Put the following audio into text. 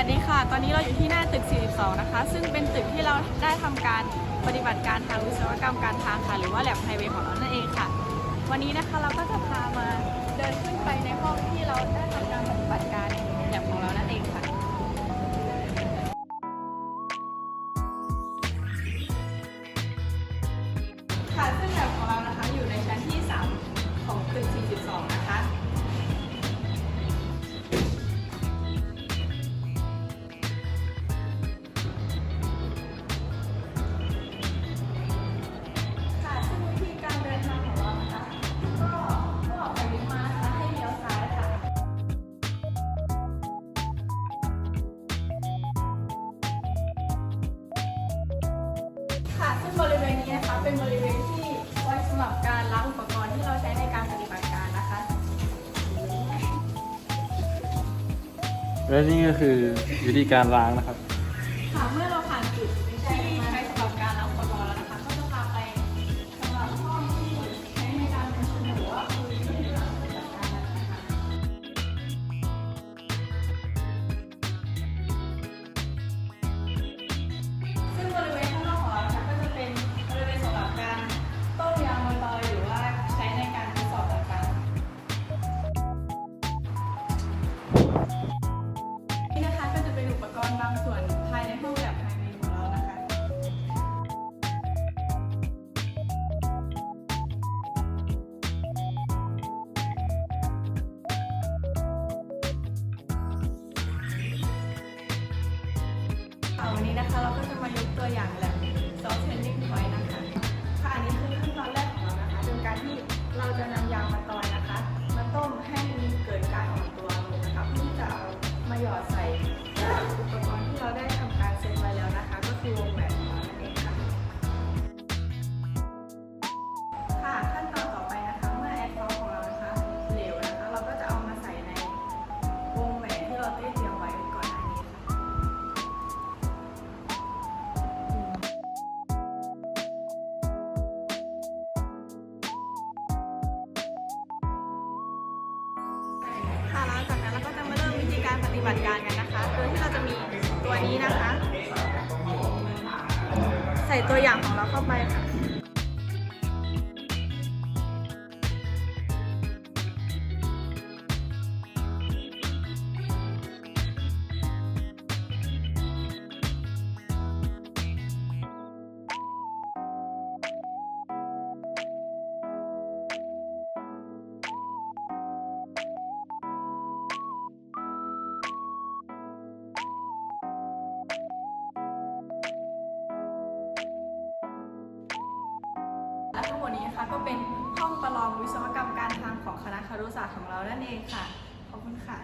วัสดีค่ะ ตอนนี้เราอยู่ที่หน้าตึก 42 นะคะ ซึ่งเป็นตึกที่เราได้ทำการปฏิบัติการทางวิศวกรรมการทางค่ะ หรือว่าแลบไฮเวย์ของเรานั่นเองค่ะ วันนี้นะคะเราก็จะพามา เป็นบริเวณที่ไว้สำหรับการล้างอุปกรณ์ที่เราใช้ในการปฏิบัติการนะคะ และนี่ก็คือวิธีการล้างนะครับ วันนี้นะคะเราก็จะมายกตัวอย่างแหละ บัติการกันนะคะ โดยที่เราจะมีตัวนี้นะคะ ใส่ตัวอย่างของเราเข้าไปค่ะและ นะคะก็เป็นห้องประลองวิศวกรรมการทางของคณะครุศาสตร์ของเรานั่นเองค่ะ ขอบคุณค่ะ